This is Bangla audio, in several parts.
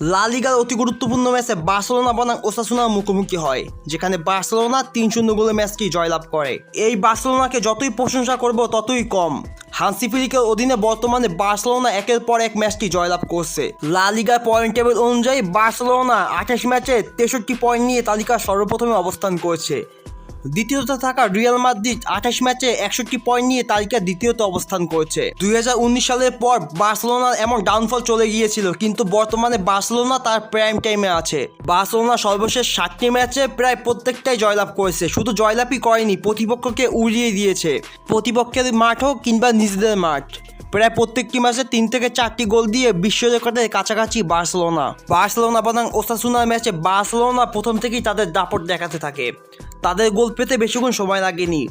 লা লিগার অতি গুরুত্বপূর্ণ ম্যাচে বার্সেলোনা বনাম ওসাসুনার মুখোমুখি হয়, যেখানে বার্সেলোনা তিন শূন্য গোলে ম্যাচটি জয়লাভ করে। এই বার্সেলোনাকে যতই প্রশংসা করব, ততই কম। হান্সি ফিলিকের অধীনে বর্তমানে বার্সেলোনা একের পর এক ম্যাচটি জয়লাভ করছে। লা লিগার পয়েন্ট টেবিল অনুযায়ী বার্সেলোনা আঠাশ ম্যাচে তেষট্টি পয়েন্ট নিয়ে তালিকার সর্বপ্রথমে অবস্থান করছে। দ্বিতীয়তে থাকা রিয়াল মাদ্রিদ আঠাশ ম্যাচে একষট্টি পয়েন্ট নিয়ে তালিকা দ্বিতীয়তে অবস্থান করছে। দুই হাজার উনিশ সালের পর বার্সেলোনার এমন ডাউনফল চলে গিয়েছিল, কিন্তু বর্তমানে বার্সেলোনা তার প্রাইম টাইমে আছে। বার্সেলোনা সর্বশেষ ষাটটি ম্যাচে প্রায় প্রত্যেকটাই জয়লাভ করেছে, শুধু জয়লাভই করেনি, প্রতিপক্ষকে উড়িয়ে দিয়েছে। প্রতিপক্ষের মাঠ হোক কিংবা নিজেদের মাঠ, প্রায় প্রত্যেকটি ম্যাচে তিন থেকে চারটি গোল দিয়ে বিশ্ব রেকর্ডের কাছাকাছি বার্সেলোনা। বার্সেলোনা বনাম ওসাসুনার ম্যাচে বার্সেলোনা প্রথম থেকেই তাদের দাপট দেখাতে থাকে। তাদের গোল পেতে বেশিক্ষণ সময় লাগেনি।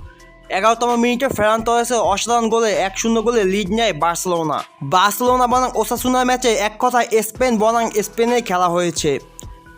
এগারোতম মিনিটে ফেরান তরেসের অসাধারণ গোলে এক শূন্য গোলে লিড নেয় বার্সেলোনা। বার্সেলোনা বনাম ওসাসুনার ম্যাচে এক কথায় স্পেন বনাম স্পেনে খেলা হয়েছে।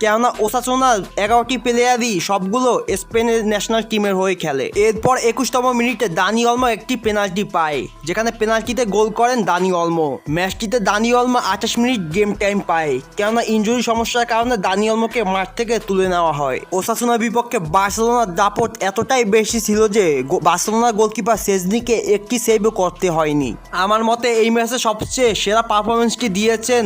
কেননা ওসাসোনার এগারোটি প্লেয়ারই সবগুলো স্পেনের ন্যাশনাল টিমের হয়ে খেলে। এরপর একুশতম মিনিটে দানি অলমো একটি পেনাল্টি পায়, যেখানে পেনাল্টিতে গোল করেন দানি অলমো। ম্যাচটিতে দানি অলমো আঠাশ মিনিট গেম টাইম পায়, কেননা ইঞ্জুরি সমস্যার কারণে দানি অলমোকে মাঠ থেকে তুলে নেওয়া হয়। ওসাসোনার বিপক্ষে বার্সেলোনার দাপট এতটাই বেশি ছিল যে বার্সেলোনার গোলকিপার সেজনিকে একটি সেভও করতে হয়নি। আমার মতে এই ম্যাচে সবচেয়ে সেরা পারফরমেন্সটি দিয়েছেন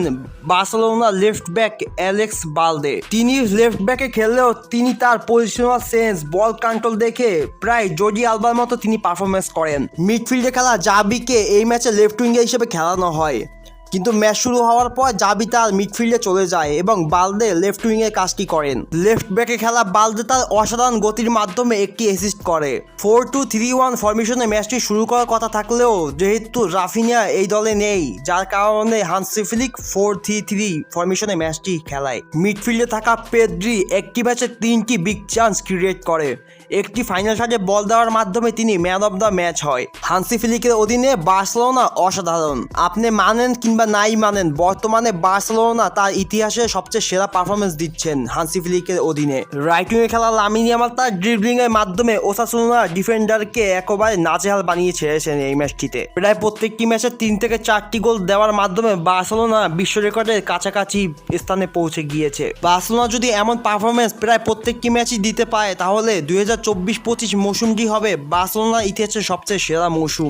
বার্সেলোনার লেফট ব্যাক অ্যালেক্স বালদে তিনি লেফট ব্যাকে খেললেও তিনি তার পজিশনাল সেন্স বল কন্ট্রোল দেখে প্রায় জর্জি আলবার মতো তিনি পারফরমেন্স করেন। মিডফিল্ডে খেলা জাবিকে এই ম্যাচে লেফট উইঙ্গার হিসেবে খেলানো হয়। কিন্তু ম্যাচ শুরু হওয়ার পর জাবি তার মিডফিল্ডে চলে যায় এবং বালদে লেফট উইংয়ের কাজটি করেন। লেফট ব্যাকে খেলা বালদে তার অসাধারণ গতির মাধ্যমে একটি অ্যাসিস্ট করে। ফোর টু থ্রি ওয়ান ফরমেশনে ম্যাচটি শুরু করার কথা থাকলেও যেহেতু রাফিনিয়া এই দলে নেই, যার কারণে Hansi Flick four three three ফরমেশনে ম্যাচটি খেলায়। মিডফিল্ডে থাকা পেদ্রি একটি ম্যাচে তিনটি বিগ চান্স ক্রিয়েট করে। একটি ফাইনাল শটে বল দেওয়ার মাধ্যমে তিনি ম্যান অফ দ্য ম্যাচ হয়। হানসি ফিলিকের অধীনে বার্সেলোনা অসাধারণ। আপনি মানেন কিংবা নাই মানেন। বর্তমানে বার্সেলোনা তার ইতিহাসে সবচেয়ে সেরা পারফরমেন্স দিচ্ছেন হানসি ফিলিকের অধীনে। রাইট উইংয়ে খেলা লামিন ইয়ামাল তার ড্রিবলিং এর মাধ্যমে ওসাসুনা ডিফেন্ডারকে একেবারে নাজেহাল বানিয়ে ছেড়েছেন এই ম্যাচটিতে। প্রায় প্রত্যেকটি ম্যাচে তিন থেকে চারটি গোল দেওয়ার মাধ্যমে বার্সেলোনা বিশ্ব রেকর্ডের কাছাকাছি স্থানে পৌঁছে গিয়েছে। বার্সেলোনা যদি এমন পারফরমেন্স প্রায় প্রত্যেকটি ম্যাচই দিতে পারে, তাহলে দুই হাজার চব্বিশ পঁচিশ মৌসুমটি হবে বার্সেলোনার ইতিহাসের সবচেয়ে সেরা মৌসুম।